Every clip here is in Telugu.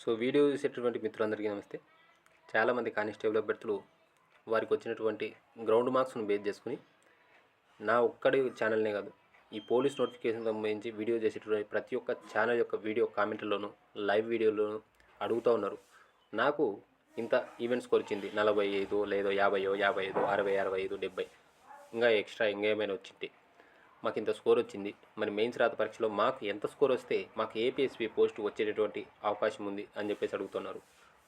సో వీడియో చూసేటటువంటి మిత్రులందరికీ నమస్తే. చాలామంది కానిస్టేబుల్ అభ్యర్థులు వారికి వచ్చినటువంటి గ్రౌండ్ మార్క్స్ను బేస్ చేసుకుని నా ఒక్కడి ఛానల్నే కాదు ఈ పోలీస్ నోటిఫికేషన్ సంబంధించి వీడియో చేసేటువంటి ప్రతి ఒక్క ఛానల్ యొక్క వీడియో కామెంట్లోనూ లైవ్ వీడియోలోనూ అడుగుతూ ఉన్నారు. నాకు ఇంత ఈవెంట్ స్కోర్ వచ్చింది నలభై ఐదు లేదో యాభైయో యాభై ఐదు అరవై అరవై ఐదు డెబ్బై. ఇంకా ఎక్స్ట్రా ఇంకా ఏమైనా వచ్చింది మాకు ఇంత స్కోర్ వచ్చింది. మరి మెయిన్స్ రాత పరీక్షలో మాకు ఎంత స్కోర్ వస్తే మాకు ఏపీఎస్పీ పోస్ట్ వచ్చేటటువంటి అవకాశం ఉంది అని చెప్పేసి అడుగుతున్నారు.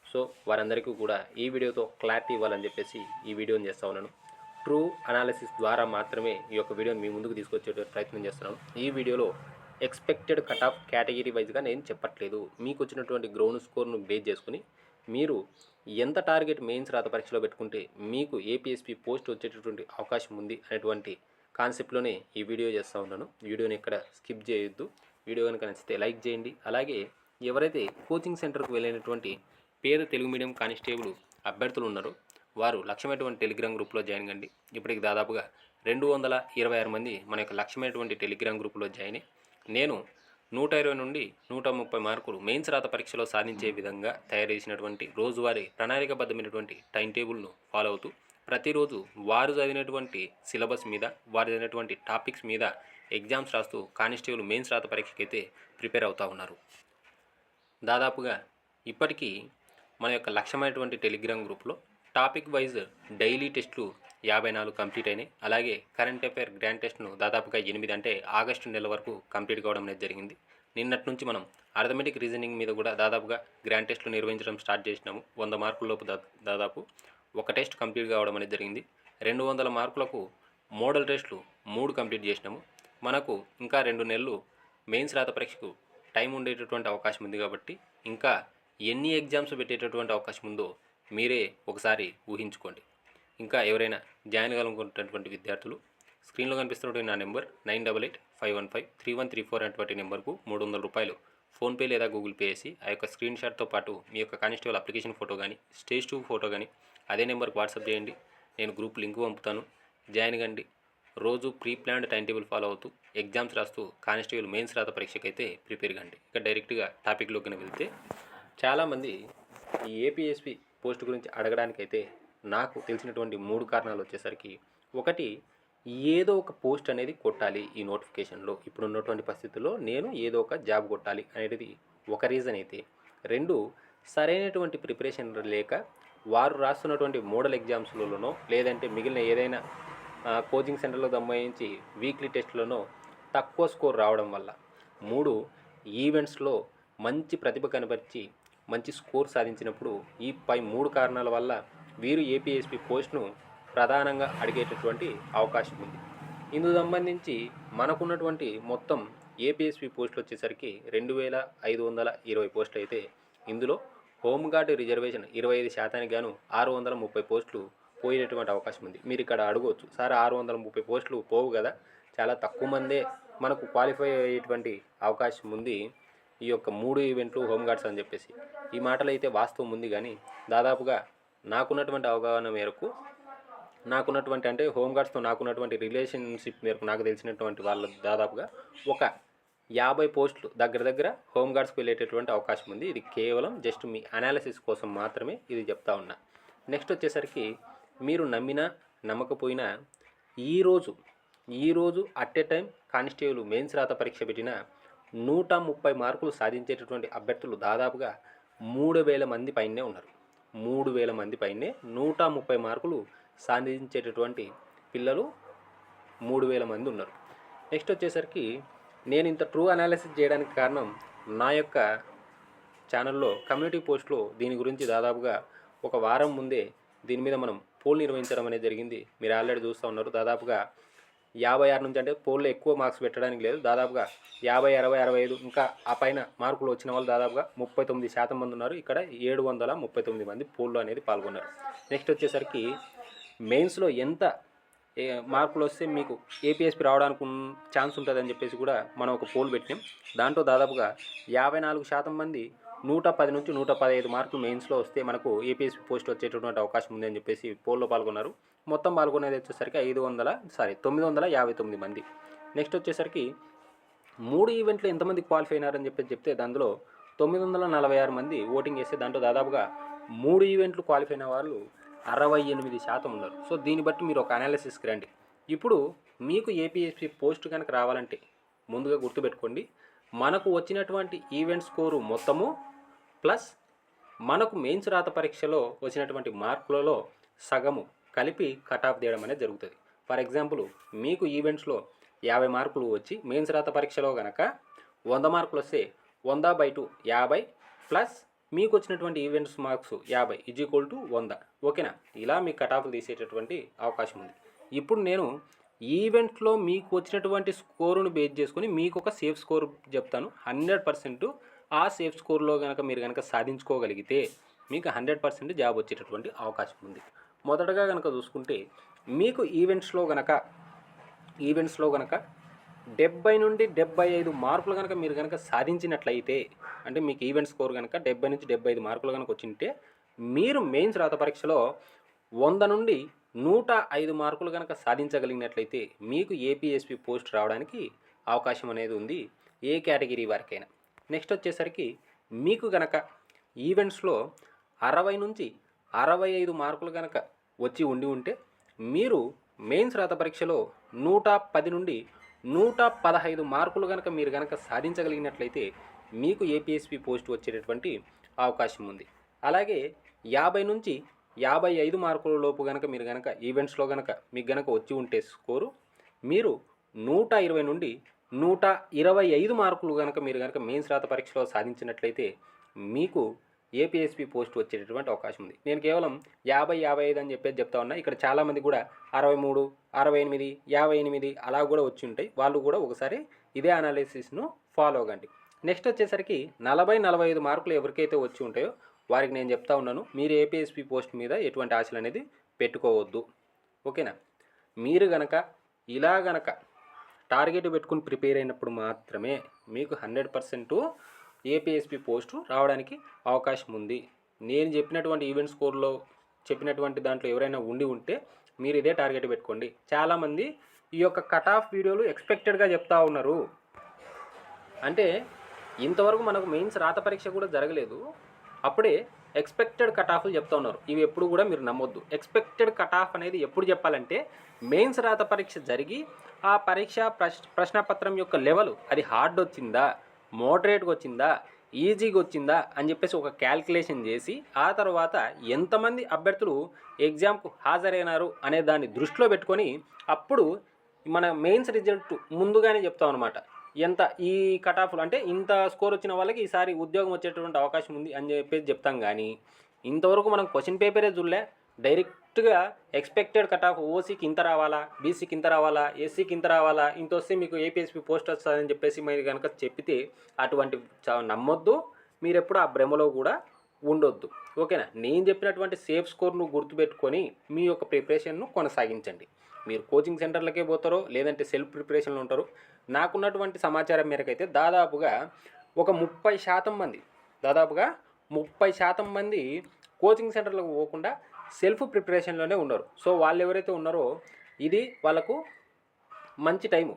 సో వారందరికీ కూడా ఈ వీడియోతో క్లారిటీ ఇవ్వాలని చెప్పేసి ఈ వీడియోని చేస్తా ఉన్నాను. ట్రూ అనాలిసిస్ ద్వారా మాత్రమే ఈ యొక్క వీడియోని మీ ముందుకు తీసుకొచ్చే ప్రయత్నం చేస్తున్నాను ఈ వీడియోలో ఎక్స్పెక్టెడ్ కట్ ఆఫ్ కేటగిరీ వైజ్గా నేను చెప్పట్లేదు. మీకు వచ్చినటువంటి గ్రౌండ్ స్కోర్ను బేస్ చేసుకుని మీరు ఎంత టార్గెట్ మెయిన్స్ రాత పరీక్షలో పెట్టుకుంటే మీకు ఏపీఎస్పీ పోస్ట్ వచ్చేటటువంటి అవకాశం ఉంది అనేటువంటి కాన్సెప్ట్లోనే ఈ వీడియో చేస్తూ ఉన్నాను. వీడియోని ఇక్కడ స్కిప్ చేయొద్దు. వీడియో కనుక నచ్చితే లైక్ చేయండి. అలాగే ఎవరైతే కోచింగ్ సెంటర్కు వెళ్ళినటువంటి పేద తెలుగు మీడియం కానిస్టేబుల్ అభ్యర్థులు ఉన్నారో వారు లక్ష్యమైనటువంటి టెలిగ్రామ్ గ్రూప్లో జాయిన్ కండి. ఇప్పటికి దాదాపుగా రెండు వందల ఇరవై ఆరు మంది మన యొక్క లక్ష్యమైనటువంటి టెలిగ్రామ్ గ్రూప్లో జాయిన్ అయ్యి నేను నూట ఇరవై నుండి నూట ముప్పై మార్కులు మెయిన్స్ రాత పరీక్షలో సాధించే విధంగా తయారు చేసినటువంటి రోజువారీ ప్రణాళికబద్ధమైనటువంటి టైం టేబుల్ను ఫాలో అవుతూ ప్రతిరోజు వారు చదివినటువంటి సిలబస్ మీద వారు చదివినటువంటి టాపిక్స్ మీద ఎగ్జామ్స్ రాస్తూ కానిస్టేబుల్ మెయిన్స్ రాత పరీక్షకి అయితే ప్రిపేర్ అవుతూ ఉన్నారు. దాదాపుగా ఇప్పటికీ మన యొక్క లక్ష్యమైనటువంటి టెలిగ్రామ్ గ్రూప్లో టాపిక్ వైజ్ డైలీ టెస్టులు యాభై నాలుగు కంప్లీట్ అయినాయి. అలాగే కరెంట్ అఫైర్ గ్రాండ్ టెస్ట్ను దాదాపుగా ఎనిమిది అంటే ఆగస్టు నెల వరకు కంప్లీట్ కావడం అనేది జరిగింది. నిన్నటి నుంచి మనం అర్థమెటిక్ రీజనింగ్ మీద కూడా దాదాపుగా గ్రాండ్ టెస్టులు నిర్వహించడం స్టార్ట్ చేసినాము. వంద మార్కుల లోపు దా దాదాపు ఒక టెస్ట్ కంప్లీట్ కావడం అనేది జరిగింది. రెండు వందల మార్కులకు మోడల్ టెస్టులు మూడు కంప్లీట్ చేసినాము. మనకు ఇంకా రెండు నెలలు మెయిన్స్ రాత పరీక్షకు టైం ఉండేటటువంటి అవకాశం ఉంది కాబట్టి ఇంకా ఎన్ని ఎగ్జామ్స్ పెట్టేటటువంటి అవకాశం ఉందో మీరే ఒకసారి ఊహించుకోండి. ఇంకా ఎవరైనా జాయిన్ కావాలనుకుంటున్నటువంటి విద్యార్థులు స్క్రీన్లో కనిపిస్తున్నటువంటి నా number nine double eight five one five three one three four అనేటువంటి నెంబర్కు మూడు వందల రూపాయలు ఫోన్పే లేదా గూగుల్ పే చేసి ఆ యొక్క స్క్రీన్ షాట్తో పాటు మీ యొక్క కానిస్టేబుల్ అప్లికేషన్ ఫోటో కానీ స్టేజ్ టూ ఫోటో కానీ అదే నెంబర్కి వాట్సాప్ చేయండి. నేను గ్రూప్ లింక్ పంపుతాను. జాయిన్ కండి. రోజు pre planned time table follow అవుతూ ఎగ్జామ్స్ రాస్తూ కానిస్టేబుల్ మెయిన్స్ రాత పరీక్షకు అయితే ప్రిపేర్ కండి. ఇక డైరెక్ట్గా టాపిక్లోకి వెళ్తే చాలామంది ఈ ఏపీఎస్పి పోస్ట్ గురించి అడగడానికైతే నాకు తెలిసినటువంటి మూడు కారణాలు వచ్చేసరికి ఒకటి ఏదో ఒక పోస్ట్ అనేది కొట్టాలి ఈ నోటిఫికేషన్లో. ఇప్పుడు ఉన్నటువంటి పరిస్థితుల్లో నేను ఏదో ఒక జాబ్ కొట్టాలి అనేది ఒక రీజన్ అయితే. రెండు సరైనటువంటి ప్రిపరేషన్ లేక వారు రాస్తున్నటువంటి మోడల్ ఎగ్జామ్స్లలోనో లేదంటే మిగిలిన ఏదైనా కోచింగ్ సెంటర్లో సంబంధించి వీక్లీ టెస్ట్లోనో తక్కువ స్కోర్ రావడం వల్ల. మూడు ఈవెంట్స్లో మంచి ప్రతిభ కనబరిచి మంచి స్కోర్ సాధించినప్పుడు ఈ పై మూడు కారణాల వల్ల వీరు ఏపీఎస్పి పోస్ట్ను ప్రధానంగా అడిగేటటువంటి అవకాశం ఉంది. ఇందుకు సంబంధించి మనకున్నటువంటి మొత్తం ఏపీఎస్పి పోస్టులు వచ్చేసరికి రెండు వేల ఐదు వందల ఇరవై పోస్టులు అయితే ఇందులో హోంగార్డు రిజర్వేషన్ ఇరవై ఐదు శాతానికి గాను ఆరు వందల ముప్పై పోస్టులు పోయేటటువంటి అవకాశం ఉంది. మీరు ఇక్కడ అడగవచ్చు సార్ ఆరు వందల ముప్పై పోస్టులు పోవు కదా. చాలా తక్కువ మందే మనకు క్వాలిఫై అయ్యేటువంటి అవకాశం ఉంది. ఈ యొక్క మూడు ఈవెంట్లు హోంగార్డ్స్ అని చెప్పేసి. ఈ మాటలు అయితే వాస్తవం ఉంది కానీ దాదాపుగా నాకున్నటువంటి అవగాహన మేరకు నాకున్నటువంటి అంటే హోంగార్డ్స్తో నాకున్నటువంటి రిలేషన్షిప్ మేరకు నాకు తెలిసినటువంటి వాళ్ళ దాదాపుగా ఒక యాభై పోస్టులు దగ్గర దగ్గర హోంగార్డ్స్కి వెళ్ళేటటువంటి అవకాశం ఉంది. ఇది కేవలం జస్ట్ మీ అనాలిసిస్ కోసం మాత్రమే ఇది చెప్తా ఉన్నా. నెక్స్ట్ వచ్చేసరికి మీరు నమ్మినా నమ్మకపోయినా ఈరోజు ఈరోజు at a time constable mains రాత పరీక్ష పెట్టిన నూట ముప్పై మార్కులు సాధించేటటువంటి అభ్యర్థులు దాదాపుగా మూడు వేల మంది పైనే ఉన్నారు. మూడు వేల మంది పైనే నూట ముప్పై మార్కులు సాధించేటటువంటి పిల్లలు మూడు వేల మంది ఉన్నారు. నెక్స్ట్ వచ్చేసరికి నేను ఇంత ట్రూ అనాలిసిస్ చేయడానికి కారణం నా యొక్క ఛానల్లో కమ్యూనిటీ పోస్ట్లో దీని గురించి దాదాపుగా ఒక వారం ముందే దీని మీద మనం పోల్ నిర్వహించడం అనేది జరిగింది. మీరు ఆల్రెడీ చూస్తూ ఉన్నారు. దాదాపుగా యాభై ఆరు నుంచి అంటే పోల్లో ఎక్కువ మార్క్స్ పెట్టడానికి లేదు. దాదాపుగా యాభై అరవై అరవై ఐదు ఇంకా ఆ పైన మార్కులు వచ్చిన వాళ్ళు దాదాపుగా ముప్పై తొమ్మిది శాతం మంది ఉన్నారు. ఇక్కడ ఏడు వందల ముప్పై తొమ్మిది మంది పోల్లో అనేది పాల్గొన్నారు. నెక్స్ట్ వచ్చేసరికి మెయిన్స్లో ఎంత మార్కులు వస్తే మీకు ఏపీఎస్పీ రావడానికి ఛాన్స్ ఉంటుందని చెప్పేసి కూడా మనం ఒక పోల్ పెట్టినాం. దాంట్లో దాదాపుగా యాభై నాలుగు శాతం మంది నూట పది నుంచి నూట పదహైదు మార్కులు మెయిన్స్లో వస్తే మనకు ఏపీఎస్పీ పోస్ట్ వచ్చేటటువంటి అవకాశం ఉందని చెప్పేసి పోల్లో పాల్గొన్నారు. మొత్తం పాల్గొనేది వచ్చేసరికి ఐదు వందల సారీ తొమ్మిది వందల యాభై తొమ్మిది మంది. నెక్స్ట్ వచ్చేసరికి మూడు ఈవెంట్లు ఎంతమంది క్వాలిఫై అయినారని చెప్పేసి చెప్తే దాంట్లో తొమ్మిది వందల నలభై ఆరు మంది ఓటింగ్ చేస్తే దాంట్లో దాదాపుగా మూడు ఈవెంట్లు క్వాలిఫై అయిన వాళ్ళు అరవై ఎనిమిది శాతం ఉన్నారు. సో దీన్ని బట్టి మీరు ఒక అనాలిసిస్కి రండి. ఇప్పుడు మీకు ఏపీఎస్పీ పోస్ట్ కనుక రావాలంటే ముందుగా గుర్తుపెట్టుకోండి. మనకు వచ్చినటువంటి ఈవెంట్ స్కోరు మొత్తము ప్లస్ మనకు మెయిన్స్ రాత పరీక్షలో వచ్చినటువంటి మార్కులలో సగము కలిపి కట్ ఆఫ్ తీయడం అనేది జరుగుతుంది. ఫర్ ఎగ్జాంపుల్ మీకు ఈవెంట్స్లో యాభై మార్కులు వచ్చి మెయిన్స్ రాత పరీక్షలో కనుక వంద మార్కులు వస్తే వంద బై టూ యాభై ప్లస్ మీకు వచ్చినటువంటి ఈవెంట్స్ మార్క్స్ యాభై ఈజ్ ఈక్వల్ టు వంద. ఓకేనా? ఇలా మీకు కటాఫ్లు తీసేటటువంటి అవకాశం ఉంది. ఇప్పుడు నేను ఈవెంట్లో మీకు వచ్చినటువంటి స్కోరును బేస్ చేసుకొని మీకు ఒక సేఫ్ స్కోర్ చెప్తాను. హండ్రెడ్ పర్సెంట్ ఆ సేఫ్ స్కోర్లో కనుక మీరు కనుక సాధించుకోగలిగితే మీకు హండ్రెడ్ పర్సెంట్ జాబ్ వచ్చేటటువంటి అవకాశం ఉంది. మొదటగా కనుక చూసుకుంటే మీకు ఈవెంట్స్లో కనుక ఈవెంట్స్లో కనుక డెబ్బై నుండి డెబ్బై ఐదు మార్కులు కనుక మీరు కనుక సాధించినట్లయితే అంటే మీకు ఈవెంట్ స్కోర్ కనుక డెబ్బై నుంచి డెబ్బై ఐదు మార్కులు కనుక వచ్చింటే మీరు మెయిన్స్ రాత పరీక్షలో వంద నుండి నూట ఐదు మార్కులు కనుక సాధించగలిగినట్లయితే మీకు ఏపీఎస్పి పోస్ట్ రావడానికి అవకాశం అనేది ఉంది ఏ కేటగిరీ వారికైనా. నెక్స్ట్ వచ్చేసరికి మీకు గనక ఈవెంట్స్లో అరవై నుంచి అరవై ఐదు మార్కులు కనుక వచ్చి ఉండి ఉంటే మీరు మెయిన్స్ రాత పరీక్షలో నూట పది నుండి నూట పదహైదు మార్కులు కనుక మీరు కనుక సాధించగలిగినట్లయితే మీకు ఏపీఎస్పి పోస్ట్ వచ్చేటటువంటి అవకాశం ఉంది. అలాగే యాభై నుంచి యాభై ఐదు మార్కుల లోపు కనుక మీరు కనుక ఈవెంట్స్లో కనుక మీకు కనుక వచ్చి ఉంటే స్కోరు మీరు నూట ఇరవై నుండి నూట ఇరవై ఐదు మార్కులు కనుక మీరు కనుక మెయిన్స్ రాత పరీక్షలో సాధించినట్లయితే మీకు ఏపీఎస్పీ పోస్ట్ వచ్చేటటువంటి అవకాశం ఉంది. నేను కేవలం యాభై యాభై ఐదు అని చెప్పేసి చెప్తా ఉన్నా. ఇక్కడ చాలామంది కూడా అరవై మూడు అరవై ఎనిమిది యాభై ఎనిమిది అలా కూడా వచ్చి ఉంటాయి. వాళ్ళు కూడా ఒకసారి ఇదే అనాలిసిస్ను ఫాలో అవ్వండి. నెక్స్ట్ వచ్చేసరికి నలభై నలభై ఐదు మార్కులు ఎవరికైతే వచ్చి ఉంటాయో వారికి నేను చెప్తా ఉన్నాను. మీరు ఏపీఎస్పీ పోస్ట్ మీద ఎటువంటి ఆశలు అనేది పెట్టుకోవద్దు. ఓకేనా? మీరు గనక ఇలా గనక టార్గెట్ పెట్టుకుని ప్రిపేర్ అయినప్పుడు మాత్రమే మీకు హండ్రెడ్ పర్సెంట్ ఏపీఎస్పీ పోస్టు రావడానికి అవకాశం ఉంది నేను చెప్పినటువంటి ఈవెంట్ స్కోర్లో చెప్పినటువంటి దాంట్లో ఎవరైనా ఉండి ఉంటే మీరు ఇదే టార్గెట్ పెట్టుకోండి. చాలామంది ఈ యొక్క కట్ ఆఫ్ వీడియోలు ఎక్స్పెక్టెడ్గా చెప్తా ఉన్నారు. అంటే ఇంతవరకు మనకు మెయిన్స్ రాత పరీక్ష కూడా జరగలేదు. అప్పుడే ఎక్స్పెక్టెడ్ కట్ ఆఫ్లు చెప్తా ఉన్నారు. ఇవి ఎప్పుడు కూడా మీరు నమ్మొద్దు. ఎక్స్పెక్టెడ్ కట్ ఆఫ్ అనేది ఎప్పుడు చెప్పాలంటే మెయిన్స్ రాత పరీక్ష జరిగి ఆ పరీక్ష ప్రశ్ ప్రశ్నపత్రం యొక్క లెవెల్ అది హార్డ్ వచ్చిందా? మోడరేట్గా వచ్చిందా ఈజీగా వచ్చిందా అని చెప్పేసి ఒక క్యాల్కులేషన్ చేసి ఆ తర్వాత ఎంతమంది అభ్యర్థులు ఎగ్జామ్కు హాజరైనారు అనే దాన్ని దృష్టిలో పెట్టుకొని అప్పుడు మన మెయిన్స్ రిజల్ట్ ముందుగానే చెప్తాం అనమాట ఎంత ఈ కట్ ఆఫ్లు అంటే ఇంత స్కోర్ వచ్చిన వాళ్ళకి ఈసారి ఉద్యోగం వచ్చేటువంటి అవకాశం ఉంది అని చెప్పేసి చెప్తాం కానీ ఇంతవరకు మనం క్వశ్చన్ పేపరే చూడలే డైరెక్ట్ డైరెక్ట్గా ఎక్స్పెక్టెడ్ కట్ ఆఫ్ ఓసీకి ఇంత రావాలా బీసీకి ఇంత రావాలా ఎస్సీకి ఇంత రావాలా ఇంత వస్తే మీకు ఏపీఎస్పీ పోస్ట్ వస్తుందని చెప్పేసి మీరు కనుక చెప్పితే అటువంటి చ- నమ్మొద్దు. మీరు ఎప్పుడు ఆ భ్రమలో కూడా ఉండొద్దు. ఓకేనా? నేను చెప్పినటువంటి సేఫ్ స్కోర్ను గుర్తుపెట్టుకొని మీ యొక్క ప్రిపరేషన్ను కొనసాగించండి. మీరు కోచింగ్ సెంటర్లకే పోతారో లేదంటే సెల్ఫ్ ప్రిపరేషన్లు ఉంటారో నాకున్నటువంటి సమాచారం మేరకైతే దాదాపుగా ఒక ముప్పై శాతం మంది దాదాపుగా ముప్పై శాతం మంది కోచింగ్ సెంటర్లకు పోకుండా సెల్ఫ్ ప్రిపరేషన్లోనే ఉన్నారు. సో వాళ్ళు ఎవరైతే ఉన్నారో ఇది వాళ్ళకు మంచి టైము.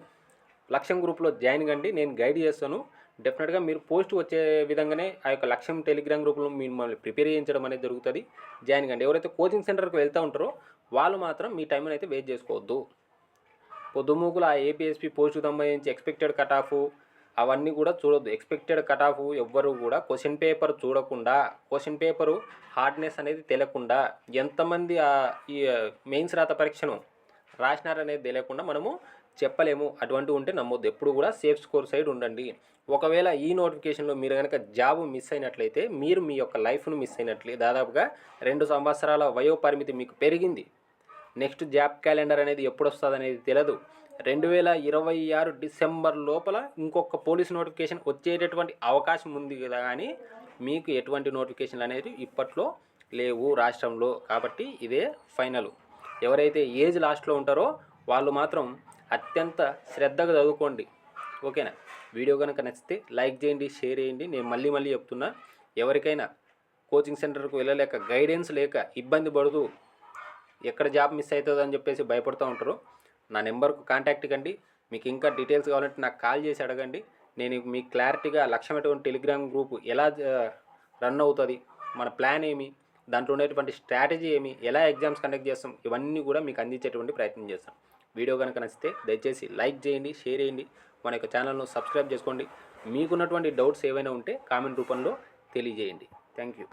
లక్ష్యం గ్రూప్లో జాయిన్ కండి నేను గైడ్ చేస్తాను. డెఫినెట్గా మీరు పోస్ట్ వచ్చే విధంగానే ఆ యొక్క లక్ష్యం టెలిగ్రామ్ గ్రూప్లో మిమ్మల్ని ప్రిపేర్ చేయించడం అనేది జరుగుతుంది. జాయిన్ కండి. ఎవరైతే కోచింగ్ సెంటర్కి వెళ్తూ ఉంటారో వాళ్ళు మాత్రం మీ టైంని అయితే వేస్ట్ చేసుకోవద్దు. పొద్దుమూకులు ఆ ఏపీఎస్పీ పోస్టుకు సంబంధించి ఎక్స్పెక్టెడ్ కట్ ఆఫ్ అవన్నీ కూడా చూడొద్దు. ఎక్స్పెక్టెడ్ కట్ ఆఫ్ ఎవ్వరు కూడా క్వశ్చన్ పేపర్ చూడకుండా క్వశ్చన్ పేపరు హార్డ్నెస్ అనేది తెలియకుండా ఎంతమంది ఈ మెయిన్స్ రాత పరీక్షను రాసినారనేది తెలియకుండా మనము చెప్పలేము. అటువంటివి ఉంటే నమ్మొద్దు. ఎప్పుడు కూడా సేఫ్ స్కోర్ సైడ్ ఉండండి. ఒకవేళ ఈ నోటిఫికేషన్లో మీరు కనుక జాబ్ మిస్ అయినట్లయితే మీరు మీ యొక్క లైఫ్ను మిస్ అయినట్లే దాదాపుగా రెండు సంవత్సరాల వయో పరిమితి మీకు పెరిగింది. నెక్స్ట్ జాబ్ క్యాలెండర్ అనేది ఎప్పుడు వస్తుంది అనేది తెలియదు రెండు వేల ఇరవై ఆరు డిసెంబర్ లోపల ఇంకొక పోలీస్ నోటిఫికేషన్ వచ్చేటటువంటి అవకాశం ఉంది కదా కానీ మీకు ఎటువంటి నోటిఫికేషన్లు అనేది ఇప్పట్లో లేవు రాష్ట్రంలో కాబట్టి ఇదే ఫైనల్. ఎవరైతే ఏజ్ లాస్ట్లో ఉంటారో వాళ్ళు మాత్రం అత్యంత శ్రద్ధగా చదువుకోండి. ఓకేనా? వీడియో కనుక నచ్చితే లైక్ చేయండి షేర్ చేయండి. నేను మళ్ళీ మళ్ళీ చెప్తున్నా ఎవరికైనా కోచింగ్ సెంటర్కు వెళ్ళలేక గైడెన్స్ లేక ఇబ్బంది పడుతూ ఎక్కడ జాబ్ మిస్ అవుతుందని చెప్పేసి భయపడుతూ ఉంటారు. నా నెంబర్కు కాంటాక్ట్ కండి. మీకు ఇంకా డీటెయిల్స్ కావాలంటే నాకు కాల్ చేసి అడగండి. నేను మీకు క్లారిటీగా లక్ష్యమైనటువంటి టెలిగ్రామ్ గ్రూప్ ఎలా రన్ అవుతుంది మన ప్లాన్ ఏమి దాంట్లో ఉండేటువంటి స్ట్రాటజీ ఏమి ఎలా ఎగ్జామ్స్ కండక్ట్ చేస్తాం ఇవన్నీ కూడా మీకు అందించేటువంటి ప్రయత్నం చేస్తాం. వీడియో కనుక నచ్చితే దయచేసి లైక్ చేయండి షేర్ చేయండి మన యొక్క ఛానల్ను సబ్స్క్రైబ్ చేసుకోండి. మీకున్నటువంటి డౌట్స్ ఏవైనా ఉంటే కామెంట్ రూపంలో తెలియజేయండి. Thank you.